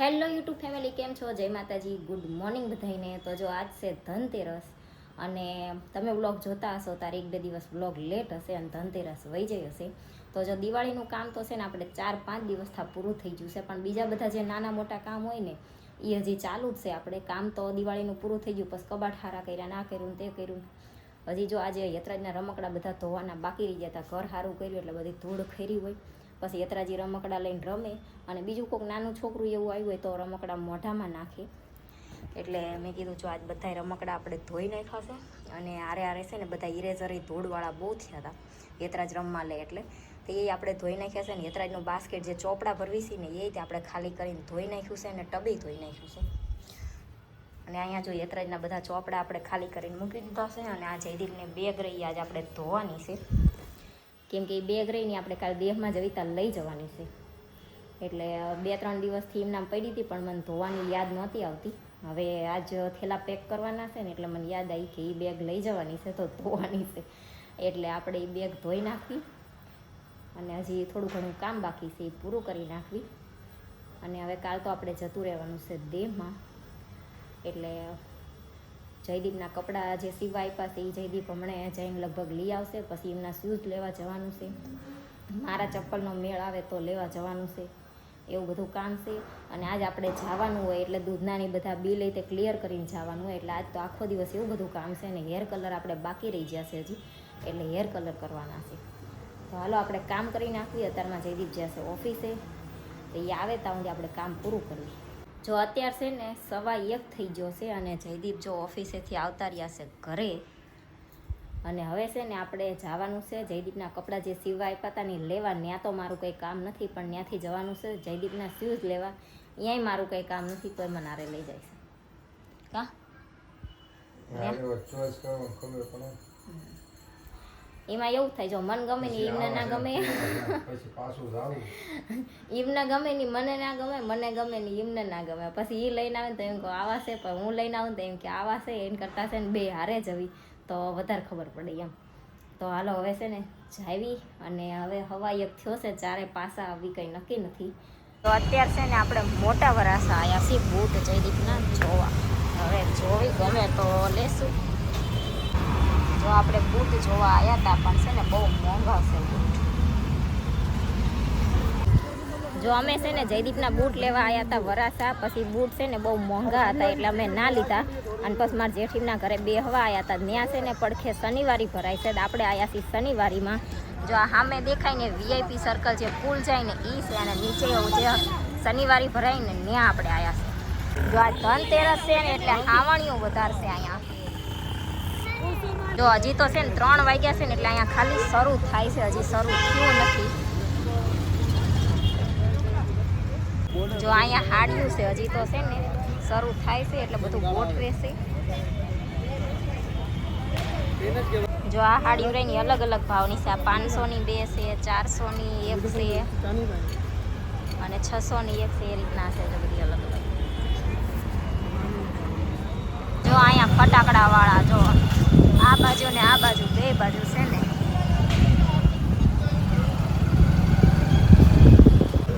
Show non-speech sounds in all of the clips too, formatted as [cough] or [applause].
Hello YouTube family, કેમ છો? જય માતાજી, ગુડ મોર્નિંગ બધાઈને તો જો આજ છે ધનતેરસ અને તમે બ્લોગ જોતા હશો, તારે એક બે દિવસ બ્લોગ લેટ હશે અને ધનતેરસ વહી જઈ હશે. તો જો દિવાળીનું કામ તો છે ને આપણે ચાર પાંચ દિવસથી પૂરું થઈ ગયું છે, પણ બીજા બધા જે નાના મોટા કામ હોય ને એ હજી ચાલુ જ છે. આપણે કામ તો દિવાળીનું પૂરું થઈ ગયું, પછી કબાટ હારા કર્યા, ના કર્યું તે કર્યું. હજી જો આજે યતરાજના રમકડા બધા ધોવાના બાકી રહી ગયા હતા, ઘર સારું કર્યું એટલે બધી ધૂળ ખેરી હોય. પછી યતરાજી રમકડા લઈને રમે અને બીજું કોઈક નાનું છોકરું એવું આવ્યું હોય તો રમકડા મોઢામાં નાખે. એટલે મેં કીધું, જો આજ બધા રમકડા આપણે ધોઈ નાખાશે અને આરે આરે છે ને બધા ઇરેઝર ધૂળવાળા બહુ થયા હતા યતરાજ રમવા લે એટલે. તો એ આપણે ધોઈ નાખ્યા છે ને, યતરાજનું બાસ્કેટ જે ચોપડા ભરવી છે ને, એ તે આપણે ખાલી કરીને ધોઈ નાખ્યું છે અને ટબી ધોઈ નાખ્યું છે. અને અહીંયા જો યતરાજના બધા ચોપડા આપણે ખાલી કરીને મૂકી દીધા છે અને આ જયદીપને બેગ રહી, આજ આપણે ધોવાની છે. કેમ કે એ બેગ રહીને આપણે કાલ દેહમાં જવીતા લઈ જવાની છે. એટલે બે ત્રણ દિવસથી એમનામ પડી હતી, પણ મને ધોવાની યાદ નહોતી આવતી. હવે આજ થેલા પેક કરવાના છે ને, એટલે મને યાદ આવી કે એ બેગ લઈ જવાની છે, તો ધોવાની છે. એટલે આપણે એ બેગ ધોઈ નાખવી અને હજી થોડું ઘણું કામ બાકી છે એ પૂરું કરી નાખવી. અને હવે કાલ તો આપણે જતું રહેવાનું છે દેહમાં. એટલે જયદીપના કપડાં જે સીવા આપ્યા છે એ જયદીપ હમણાં જઈને લગભગ લઈ આવશે, પછી એમના શૂઝ લેવા જવાનું છે. મારા ચપ્પલનો મેળ આવે તો લેવા જવાનું છે. એવું બધું કામ છે. અને આજ આપણે જવાનું હોય એટલે દૂધનાની બધા બિલ તે ક્લિયર કરીને જવાનું હોય એટલે આજ તો આખો દિવસ એવું બધું કામ છે અને હેર કલર આપણે બાકી રહી છે હજી, એટલે હેર કલર કરવાના છે. તો હાલો આપણે કામ કરી નાખીએ. અત્યારમાં જયદીપ જશે ઓફિસે તો એ આવે ત્યાં સુધી આપણે કામ પૂરું કરવી જો અત્યાર છે ને સવા એક થઈ ગયો છે અને જયદીપ જો ઓફિસેથી આવતા રહ્યા છે ઘરે. અને હવે છે ને આપણે જવાનું છે જયદીપના કપડાં જે સીવા આપ્યા હતા ને લેવા. ત્યાં તો મારું કંઈ કામ નથી પણ ત્યાંથી જવાનું છે. જયદીપના શૂઝ લેવા. ત્યાંય મારું કંઈ કામ નથી તો મને આરે લઈ જાય છે. કા? એમાં એવું થાય જો મન ગમે ને એમને ના ગમે. પછી પાછું જાવું એમને [laughs] ગમે ને મને ના ગમે મને ગમે ને એમને ના ગમે. પછી એ લઈને આવે ને તો એમ કહો આવા છે પણ હું લઈને આવું તો એમ કે આવા છે એને કરતા છે ને બે હારે જવી તો વધારે ખબર પડે એમ. તો હાલો હવે છે ને જાવી અને હવે હવા એક થયો છે ચારે પાસા આવી કંઈ નક્કી નથી. તો અત્યારે છે ને આપણે મોટા વરાસા આવ્યા છીએ બૂટ રીતના જોવા. હવે જોવી ગમે તો લેશું. જો આપણે બૂટ જોવા આવ્યા હતા પણ છે ને બહુ મોંઘા છે જો અમે છે ને જયદીપના બૂટ લેવા આવ્યા હતા વરાસા પછી બૂટ છે ને બહુ મોંઘા હતા, એટલે અમે ના લીધા. અને પછી મારા જેઠીના ઘરે બેહવા આવ્યા હતા ત્યાં છે ને પડખે શનિવારી ભરાય છે આપણે આવ્યા છીએ શનિવારીમાં. જો આ સામે દેખાય ને વીઆઈપી સર્કલ જે પુલ જાય ને એ છે, અને નીચે જે શનિવારી ભરાય ને ત્યાં આપણે આવ્યા છે જો આ ધનતેરસ છે ને, એટલે ખાવણીઓ વધારશે અહીંયા જો હજી તો છે ને ત્રણ વાગ્યા છે ને એટલે અહીંયા ખાલી શરૂ થાય છે, હજી શરૂ થયું નથી. જો અહીંયા હાડ્યું છે, હજી તો છે ને શરૂ થાય છે, એટલે બધું ગોઠવે છે. જો આ હાડીઓ રહીને અલગ અલગ ભાવની છે, આ પાંચસોની બે છે, ચારસોની એક છે, અને છસોની એક છે, એ રીતના છે બધી અલગ અલગ. જો અહીંયા ફટાકડા વાળા જો. આ બાજુ ને આ બાજુ, બે બાજુ છે ને.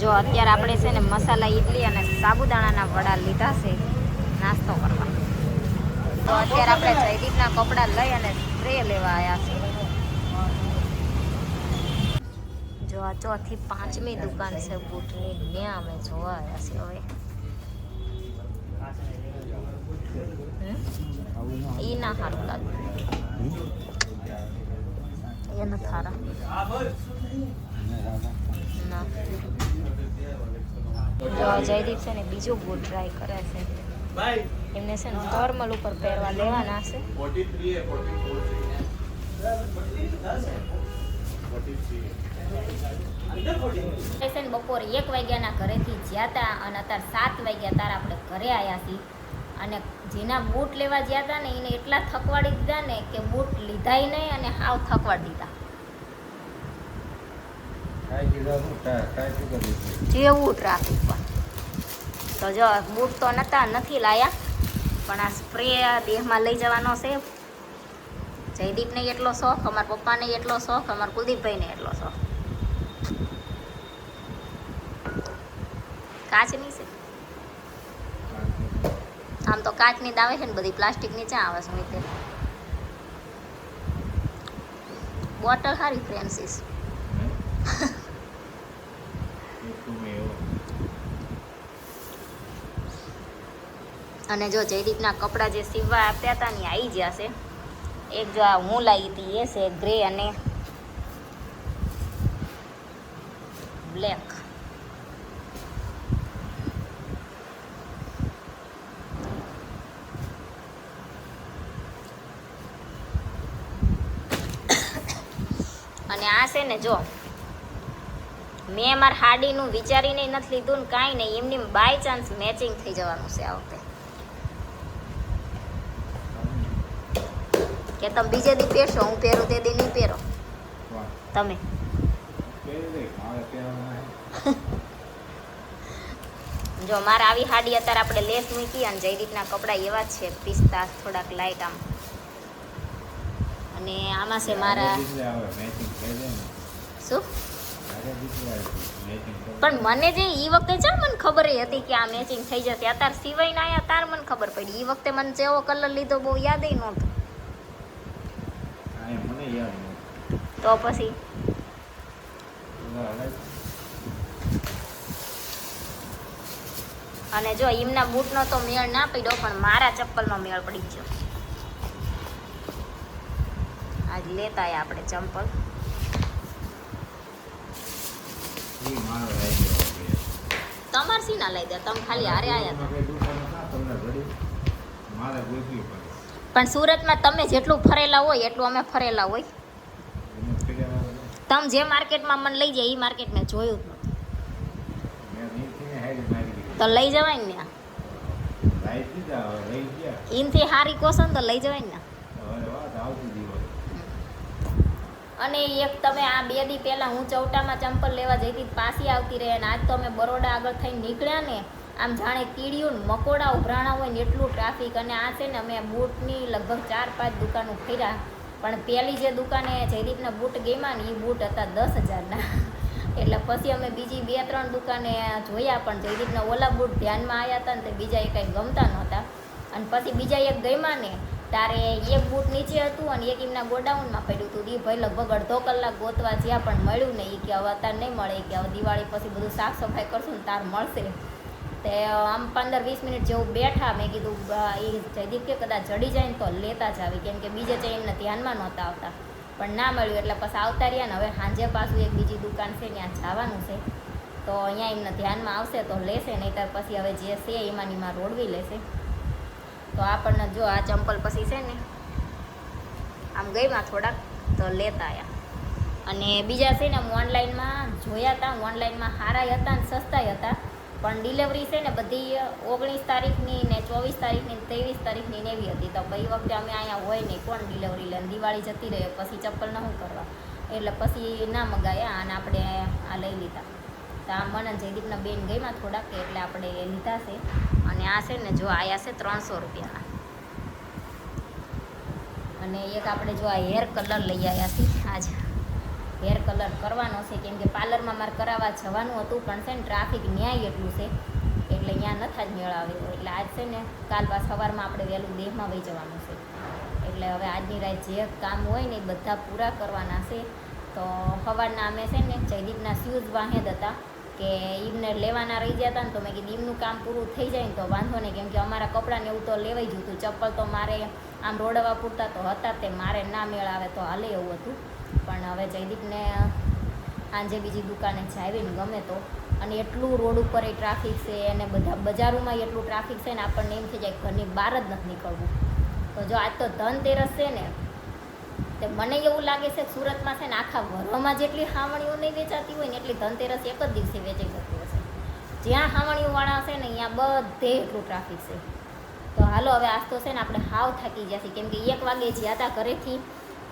જો અત્યારે આપણે છે ને મસાલા ઈડલી અને સાબુદાણાના વડા લીધા છે, નાસ્તો કરવા. તો અત્યારે આપણે જયદીપના કપડાં લઈ અને સ્પ્રે લેવા આવ્યા છે. જો આ ચોથી પાંચમી દુકાન છે, બૂટની ત્યાં અમે જોવા આવ્યા છીએ હવે. ઈ ના સારું લાગે. એ નથી સારા ના. જો જયદીપ છે ને બીજો બૂટ ટ્રાય કરે છે. એમને છે ને ફોર્મલ ઉપર પહેરવા લેવાના છે. ને બપોરે એક વાગ્યાના ઘરેથી જ્યાં હતા અને અત્યારે સાત વાગ્યા તારા આપણે ઘરે આવ્યા છીએ. અને જેના બૂટ લેવા ગયા હતા ને એને એટલા થકવાડી દીધા ને કે બૂટ લીધાય નહીં અને હાવ થકવાડી દીધા. જેવું ટ્રાફિક પણ. તો જો બૂટ તો નતા નથી લાયા પણ આ સ્પ્રે દેહમાં લઈ જવાનો છે. જયદીપને એટલો શોખ અમારા પપ્પાને એટલો શોખ અમારા કુલદીપભાઈને એટલો શોખ. કાચની છે. તો કાચની આવે છે ને બધી પ્લાસ્ટિકની ચા આવે છે રીતે બોટલ સારી ફ્રેન્સીસ અને જો જયદીપના કપડાં જે સીવવા આપ્યા હતા ને આવી ગયા છે. એક જો આ હું લાવી હતી એ છે ગ્રે અને બ્લેક અને આ છે ને જો. મેં મારા હાડીનું વિચારીને નથી લીધું ને કાંઈ નહીં, એમની બાય ચાન્સ મેચિંગ થઈ જવાનું છે આ વખતે. કે તમે બીજે દી પહેરશો, હું પહેરું તે દી નહીં પહેરો. તમે? જો, મારે આવી હાડી અત્યારે આપણે લેસ મૂકી અને જયદીપના કપડાં એવા જ છે, પિસ્તા, થોડાક લાઇટ આમ. અને આમાં છે મારા શું પણ મને જે એ વખતે છે મને ખબર હતી કે આ મેચિંગ થઈ જશે. અત્યારે સિવાય ના આયા તાર મને ખબર પડી. એ વખતે મને જેવો કલર લીધો બહુ યાદ ન મને તો પછી? અને જો એમના બૂટનો તો મેળ ના પડ્યો પણ મારા ચપ્પલનો મેળ પડી ગયો. આજ લેતા આપણે ચંપલ ઈ મારો રહી ગયો છે. તમારે ના લઈ દે? તમે ખાલી હારે આવ્યા પણ સુરતમાં તમે જેટલું ફરેલા હોય એટલું અમે ફરેલા હોય. તમે જે માર્કેટમાં મને લઈ જાય એ માર્કેટ મેં જોયું જ. તો લઈ જવાય ને. એનથી હારી કોશન તો લઈ જવાય ને હવે વાત આવતી દિવસ. અને એક તમે આ બે દી પહેલાં હું ચૌટામાં ચંપલ લેવા જઈ હતી, પાછી આવતી રહે અને આજ તો અમે બરોડા આગળ થઈને નીકળ્યા ને, આમ જાણે કીડીયું ને મકોડા ઉભરાણા હોય ને એટલું ટ્રાફિક અને આ છે ને અમે બૂટની લગભગ ચાર પાંચ દુકાનો ફર્યા. પણ પહેલી જે દુકાને જયદીપના બૂટ ગમ્યા ને એ બૂટ હતા દસ હજારના. એટલે પછી અમે બીજી બે ત્રણ દુકાને જોયા પણ જયદીપના ઓલા બૂટ ધ્યાનમાં આવ્યા હતા ને તે બીજા એ કાંઈ ગમતા નહોતા. અને પછી બીજા એક ગમ્યા ને તારે એક બૂટ નીચે હતું અને એક એમના ગોડાઉનમાં પડ્યું હતું. એ ભાઈ લગભગ અડધો કલાક ગોતવા જ્યાં પણ મળ્યું નહીં. કે હવે અત્યારે નહીં મળે. કે હવે દિવાળી પછી બધું સાફ સફાઈ કરશું ને તાર મળશે. તે આમ પંદર વીસ મિનિટ જેવું બેઠા. મેં કીધું એ જયદીપ કે કદાચ જડી જાય ને તો લેતા જ આવી. કેમ કે બીજે ચઈ એમને ધ્યાનમાં નહોતા આવતા. પણ ના મળ્યું. એટલે પછી આવતા રહ્યા ને હવે સાંજે પાછું એક બીજી દુકાન છે, ત્યાં જવાનું છે. તો અહીંયા એમને ધ્યાનમાં આવશે તો લેશે. નહીંતર પછી હવે જે છે એમાંની એમાં રોડવી લેશે. તો આપણને જો આ ચંપલ પછી છે ને, આમ ગઈમાં થોડાક, તો લેતા આવ્યા અને બીજા છે ને હું ઓનલાઈનમાં જોયા હતા ઓનલાઈનમાં સારાય હતા ને સસ્તાય હતા, પણ ડિલિવરી છે ને બધી ઓગણીસ તારીખની ને ચોવીસ તારીખની ત્રેવીસ તારીખની ને એવી હતી. તો ભાઈ વખતે અમે અહીંયા હોય નહીં, કોણ ડિલિવરી લે? દિવાળી જતી રહે, પછી ચપ્પલ ન શું કરવા. એટલે પછી ના મગાયા અને આપણે આ લઈ લીધા. તો આ મને જયદીપના બેન ગઈમાં થોડાક એટલે આપણે એ લીધા છે. અને આ છે ને જો આયા છે ત્રણસો રૂપિયાના. અને એક આપણે જો આ હેર કલર લઈ આવ્યા છીએ આજ હેર કલર કરવાનો છે. કેમ કે પાર્લરમાં મારે કરાવવા જવાનું હતું, પણ છે ને ટ્રાફિક ન્યાય એટલું છે. એટલે ત્યાં નથા જ મેળ આવ્યો એટલે આજ છે ને કાલ પાસ સવારમાં આપણે વહેલું દેહમાં વહી જવાનું છે. એટલે હવે આજની રાત જે કામ હોય ને એ બધા પૂરા કરવાના છે. તો સવારના અમે છે ને જયદીપના શૂઝ વાહેદ હતા. કે એમને લેવાના રહી ગયા હતા ને તો મેં કીધું એમનું કામ પૂરું થઈ જાય ને તો વાંધો નહીં, કેમ કે અમારા કપડાને એવું તો લેવાઈ જતું ચપ્પલ તો મારે આમ રોડવા પૂરતા તો હતા તે, મારે ના મેળ આવે તો હાલે એવું હતું. પણ હવે જયદીપને આંજે બીજી દુકાને જાવીને ગમે તો. અને એટલું રોડ ઉપર એ ટ્રાફિક છે અને બધા બજારોમાં એટલું ટ્રાફિક છે ને આપણને એમ થઈ જાય ઘરની બહાર જ નથી નીકળવું. તો જો આજ તો ધનતેરસ છે ને તે મને એવું લાગે છે સુરતમાં છે ને આખા વરમાં જેટલી હાવણીઓ નહીં વેચાતી હોય ને એટલી ધનતેરસ એક જ દિવસે વેચાઈ જતી હશે જ્યાં હાવણીઓવાળા હશે ને, ત્યાં બધે એટલું ટ્રાફિક છે. તો હાલો, હવે આજ તો છે ને આપણે હાવ થાકી ગયા છીએ. કેમ કે એક વાગે જ્યાં હતા ઘરેથી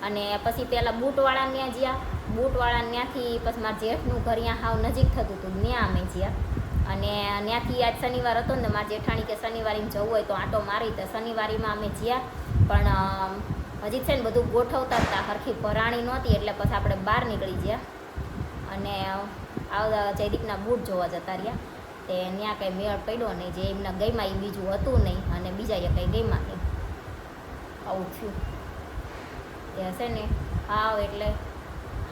અને પછી પહેલાં બૂટવાળા ત્યાં જ્યાં, બૂટવાળા ત્યાંથી પછી મારા જેઠનું ઘર ત્યાં હાવ નજીક થતું હતું ત્યાં અમે જ્યાં. અને ત્યાંથી આજ શનિવાર હતો ને મારા જેઠાણી કે શનિવારે જવું હોય તો આંટો મારી, તો શનિવારીમાં અમે જ્યાં. પણ હજી છે ને બધું ગોઠવતા હતા હરખી ભરાણી નહોતી, એટલે પછી આપણે બહાર નીકળી ગયા. અને આવતા જયદીપના બૂટ જોવા જતા રહ્યા. તે ત્યાં કંઈ મેળ પડ્યો નહીં, જે એમના ગઈમાં એ બીજું હતું નહીં, અને બીજા એ કંઈ ગઈમાં નહીં. આવું થયું. એ હશે ને, હાવ એટલે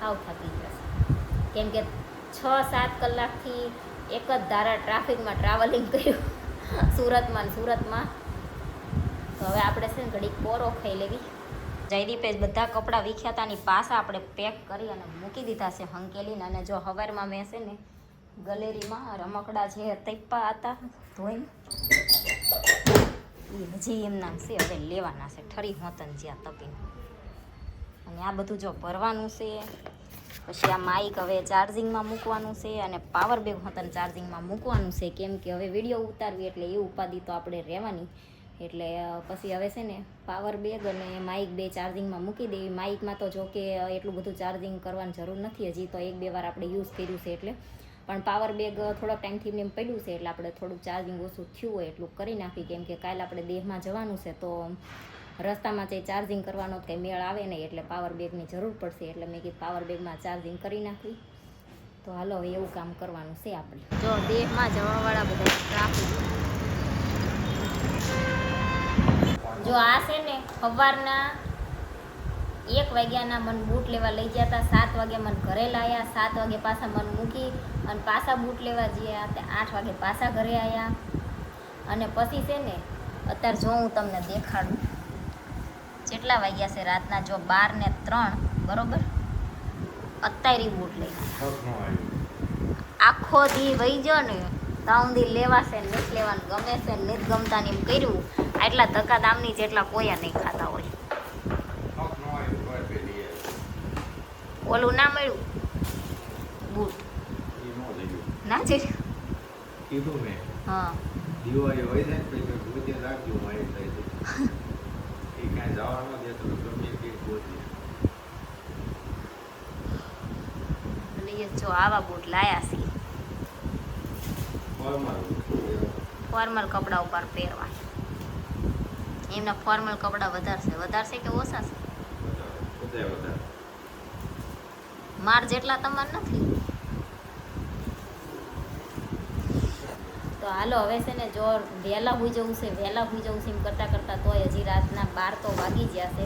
હાવ થાકી જશે કેમ કે છ સાત કલાકથી એક જ ધારા ટ્રાફિકમાં ટ્રાવેલિંગ કર્યું. [laughs] સુરતમાં સુરતમાં. તો હવે આપણે છે ને ઘડીક પોરો ખાઈ લેવી. જયદીપે બધા કપડાં વિખ્યાતાની પાસા આપણે પેક કરી અને મૂકી દીધા છે હંકેલીને. અને જો હવારમાં મેં ને ગલેરીમાં રમકડા જે તૈપા હતા, ધોઈને એ હજી એમના છે, હવે લેવાના છે. ઠરી હોતન જ્યાં તપીને. અને આ બધું જો ભરવાનું છે, પછી આ માઇક હવે ચાર્જિંગમાં મૂકવાનું છે અને પાવર બેગ હોતન ચાર્જિંગમાં મૂકવાનું છે. કેમ કે હવે વીડિયો ઉતારવી એટલે એ ઉપાધિ તો આપણે રહેવાની. એટલે પછી હવે છે ને પાવર બેગ અને માઇક બે ચાર્જિંગમાં મૂકી દેવી. માઇકમાં તો જો કે એટલું બધું ચાર્જિંગ કરવાની જરૂર નથી હજી, તો એક બે વાર આપણે યુઝ કર્યું છે એટલે. પણ પાવર બેગ થોડોક ટાઈમથી એમ પડ્યું છે એટલે આપણે થોડુંક ચાર્જિંગ ઓછું થયું હોય એટલું કરી નાખી. કેમ કે કાલે આપણે દેહમાં જવાનું છે, તો રસ્તામાં જે ચાર્જિંગ કરવાનો કંઈ મેળ આવે નહીં એટલે પાવર બેગની જરૂર પડશે. એટલે મેં કીધું પાવર બેગમાં ચાર્જિંગ કરી નાખી તો હાલો, હવે એવું કામ કરવાનું છે આપણે. જો, દેહમાં જવાવાળા બધા ટ્રાફિક જો આ છે ને સવારના એક વાગ્યાના મન બૂટ લેવા લઈ ગયા હતા. સાત વાગે મન ઘરે લાયા. સાત વાગે પાછા મન મૂકી અને પાછા બૂટ લેવા ગયા. તે આઠ વાગે પાછા ઘરે આવ્યા અને પછી છે ને અત્યારે જો હું તમને દેખાડું. કેટલા વાગ્યા છે રાતના જો બાર ને ત્રણ બરોબર? અત્યારે બૂટ લઈ આખો દી વહી ગયો ને લેવા લેવાશે ને નથી લેવાનું ગમે છે ને નથી ગમતા ને એમ કર્યું. આટલા ધક્કા દામની જેટલા કોયા નહીં ખાતા હોય. ઓલું ના મળ્યું? બૂટ. ન છે કીધું મેં. હા. દિવાળી હોય ને પછી ગોતે રાખજો મારી થાય એ કાંઈ જવા ન દે તો ગમે તે ગોતે. જો આવા બૂટ લાયા છે. ફોર્મલ. કપડા ઉપર પહેરવા. એમના ફોર્મલ કપડા વધારશે. વધારશે કે ઓછા છે? માર જેટલા તમારે નથી. તો હાલો હવે છે ને જો વહેલા હોઈ જવું છે વહેલા હોઈ જવું છે એમ કરતાં કરતાં તોય હજી રાતના બાર તો વાગી ગયા છે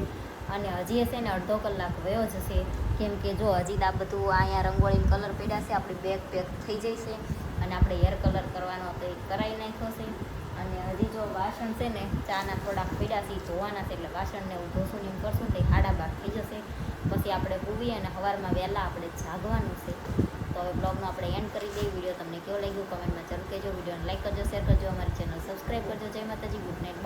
અને હજી છે ને અડધો કલાક વયો જશે. કેમ કે જો હજી આ બધું અહીંયા રંગોળી કલર પડ્યા છે આપણી બેગ પેક થઈ જશે અને આપણે હેર કલર કરવાનો તો એ કરાવી નાખ્યો છે. અને હજી જો વાસણ છે ને, ચાના થોડાક પીડાથી ધોવાના છે, એટલે વાસણને હું ધોશું ને એમ કરશું તો સાડા બાર થઈ જશે. પછી આપણે પૂવી અને સવારમાં વહેલા આપણે જાગવાનું છે. તો હવે બ્લોગનો આપણે એન્ડ કરી દઈએ. વીડિયો તમને કેવો લાગ્યો? કમેન્ટમાં જરૂર કહેજો. વિડીયોને લાઈક કરજો શેર કરજો, અમારી ચેનલ સબસ્ક્રાઈબ કરજો. જય માતાજી. Good night